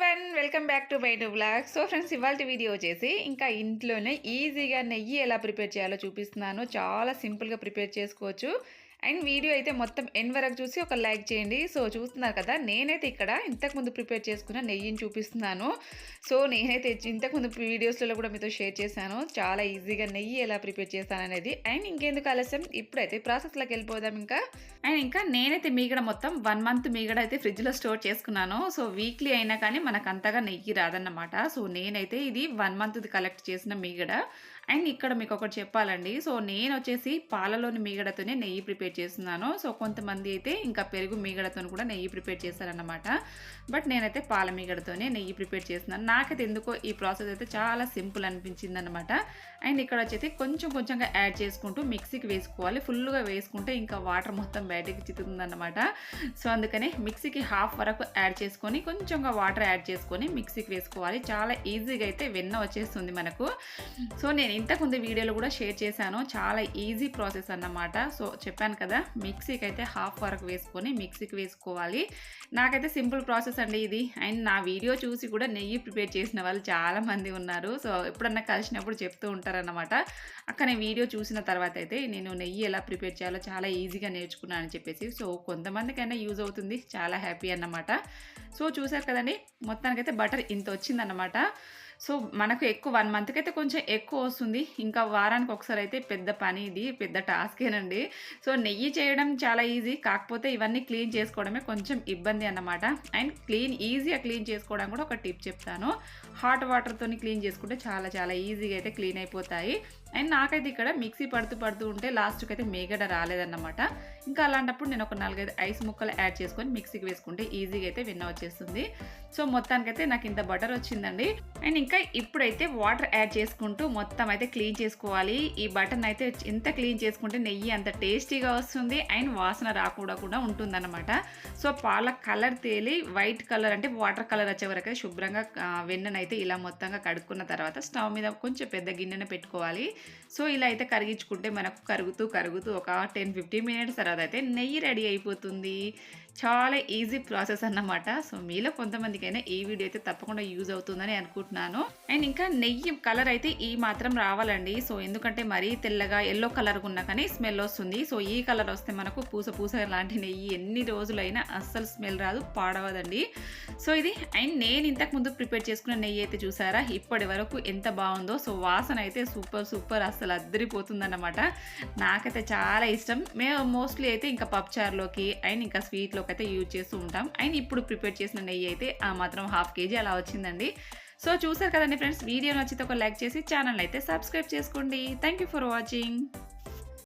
Everyone welcome back to my new vlog so friends ఇవాళ video వచ్చేసి ఇంకా ఇంట్లోనే ఈజీగా నెయ్యి ఎలా ప్రిపేర్ చేయాలో చూపిస్తున్నాను. చాలా సింపుల్గా ప్రిపేర్ చేసుకోవచ్చు. అండ్ వీడియో అయితే మొత్తం ఎన్ వరకు చూసి ఒక లైక్ చేయండి. సో చూస్తున్నారు కదా నేనైతే ఇక్కడ ఇంతకుముందు ప్రిపేర్ చేసుకున్న నెయ్యిని చూపిస్తున్నాను. సో నేనైతే ఇంతకుముందు వీడియోస్లలో కూడా మీతో షేర్ చేశాను. చాలా ఈజీగా నెయ్యి ఎలా ప్రిపేర్ చేస్తాను అనేది. అండ్ ఇంకెందుకు ఆలస్యం ఇప్పుడైతే ప్రాసెస్లోకి వెళ్ళిపోదాం ఇంకా. అండ్ ఇంకా నేనైతే మీగడ మొత్తం వన్ మంత్ మీగడ అయితే ఫ్రిడ్జ్లో స్టోర్ చేసుకున్నాను. సో వీక్లీ అయినా కానీ మనకు అంతగా నెయ్యి రాదన్నమాట. సో నేనైతే ఇది వన్ మంత్ది కలెక్ట్ చేసిన మీగడ. అండ్ ఇక్కడ మీకు ఒకటి చెప్పాలండి. సో నేను వచ్చేసి పాలలోని మీగడతోనే నెయ్యి ప్రిపేర్ చేస్తున్నాను. సో కొంతమంది అయితే ఇంకా పెరుగు మీగడతో కూడా నెయ్యి ప్రిపేర్ చేస్తారనమాట బట్ నేనైతే పాల మీగడతోనే నెయ్యి ప్రిపేర్ చేస్తున్నాను. నాకైతే ఎందుకో ఈ ప్రాసెస్ అయితే చాలా సింపుల్ అనిపించింది అనమాట అండ్ ఇక్కడ వచ్చేసి కొంచెం కొంచెంగా యాడ్ చేసుకుంటూ మిక్సీకి వేసుకోవాలి. ఫుల్గా వేసుకుంటే ఇంకా వాటర్ మొత్తం బయటకి చిత్తుందన్నమాట సో అందుకనే మిక్సీకి హాఫ్ వరకు యాడ్ చేసుకొని కొంచెంగా వాటర్ యాడ్ చేసుకొని మిక్సీకి వేసుకోవాలి. చాలా ఈజీగా అయితే వెన్న వచ్చేస్తుంది మనకు. సో నేను ఇంతకుముందు వీడియోలో కూడా షేర్ చేశాను. చాలా ఈజీ ప్రాసెస్ అన్నమాట. సో చెప్పాను కదా? మిక్సీకి అయితే హాఫ్ వరకు వేసుకొని మిక్సీకి వేసుకోవాలి. నాకైతే సింపుల్ ప్రాసెస్ అండి ఇది. అండ్ నా వీడియో చూసి కూడా నెయ్యి ప్రిపేర్ చేసిన వాళ్ళు చాలామంది ఉన్నారు. సో ఎప్పుడన్నా కలిసినప్పుడు చెప్తూ ఉంటారన్నమాట. అక్కడ వీడియో చూసిన తర్వాత అయితే నేను నెయ్యి ఎలా ప్రిపేర్ చేయాలో చాలా ఈజీగా నేర్చుకున్నాను అని చెప్పేసి. సో కొంతమందికైనా యూజ్ అవుతుంది. చాలా హ్యాపీ అన్నమాట. సో చూసారు కదండి? మొత్తానికైతే బటర్ ఇంత వచ్చిందన్నమాట. సో మనకు ఎక్కువ వన్ మంత్కి అయితే కొంచెం ఎక్కువ వస్తుంది. ఇంకా వారానికి ఒకసారి అయితే పెద్ద పని ఇది పెద్ద టాస్కేనండి సో నెయ్యి చేయడం చాలా ఈజీ. కాకపోతే ఇవన్నీ క్లీన్ చేసుకోవడమే కొంచెం ఇబ్బంది అన్నమాట. అండ్ క్లీన్ ఈజీగా క్లీన్ చేసుకోవడం కూడా ఒక టిప్ చెప్తాను. హాట్ వాటర్తో క్లీన్ చేసుకుంటే చాలా చాలా ఈజీగా అయితే క్లీన్ అయిపోతాయి. అండ్ నాకైతే ఇక్కడ మిక్సీ పడుతూ పడుతూ ఉంటే లాస్ట్కి అయితే మేగడ రాలేదన్నమాట. ఇంకా అలాంటప్పుడు నేను ఒక నాలుగైదు ఐస్ ముక్కలు యాడ్ చేసుకొని మిక్సీకి వేసుకుంటే ఈజీగా అయితే విన్న వచ్చేస్తుంది. సో మొత్తానికైతే నాకు ఇంత బటర్ వచ్చిందండి. అండ్ ఇంకా ఇప్పుడైతే వాటర్ యాడ్ చేసుకుంటూ మొత్తం అయితే క్లీన్ చేసుకోవాలి. ఈ బటన్ అయితే ఎంత క్లీన్ చేసుకుంటే నెయ్యి అంత టేస్టీగా వస్తుంది. అండ్ వాసన రాకుండా కూడా ఉంటుందన్నమాట. సో పాల కలర్ తేలి వైట్ కలర్ అంటే వాటర్ కలర్ వచ్చే వరకు శుభ్రంగా వెన్ననైతే ఇలా మొత్తంగా కడుక్కున్న తర్వాత స్టవ్ మీద కొంచెం పెద్ద గిన్నెను పెట్టుకోవాలి. సో ఇలా అయితే కరిగించుకుంటే మనకు కరుగుతూ కరుగుతూ ఒక టెన్ ఫిఫ్టీన్ మినిట్స్ తర్వాత అయితే నెయ్యి రెడీ అయిపోతుంది. చాలా ఈజీ ప్రాసెస్ అన్నమాట. సో మీలో కొంతమందికైనా ఈ వీడియో అయితే తప్పకుండా యూజ్ అవుతుందని అనుకుంటున్నాను. అండ్ ఇంకా నెయ్యి కలర్ అయితే ఈ మాత్రం రావాలండి. సో ఎందుకంటే మరీ తెల్లగా ఎల్లో కలర్ ఉన్నా కానీ స్మెల్ వస్తుంది. సో ఈ కలర్ వస్తే మనకు పూస పూస లాంటి నెయ్యి ఎన్ని రోజులైనా అస్సలు స్మెల్ రాదు పాడవదండి. సో ఇది అండ్ నేను ఇంతకు ముందు ప్రిపేర్ చేసుకున్న నెయ్యి అయితే చూసారా? ఇప్పటి వరకు ఎంత బాగుందో. సో వాసన అయితే సూపర్ సూపర్ అస్సలు అద్దరిపోతుందన్నమాట. నాకైతే చాలా ఇష్టం. మేము మోస్ట్లీ అయితే ఇంకా పప్చార్లోకి అండ్ ఇంకా స్వీట్లోకి అయితే యూజ్ చేస్తూ ఉంటాం. అండ్ ఇప్పుడు ప్రిపేర్ చేసిన నెయ్యి అయితే ఆ మాత్రం హాఫ్ కేజీ అలా వచ్చిందండి. సో చూసారు కదండి ఫ్రెండ్స్ వీడియో నచ్చితే ఒక లైక్ చేసి ఛానల్ అయితే సబ్స్క్రైబ్ చేసుకోండి. Thank you for watching.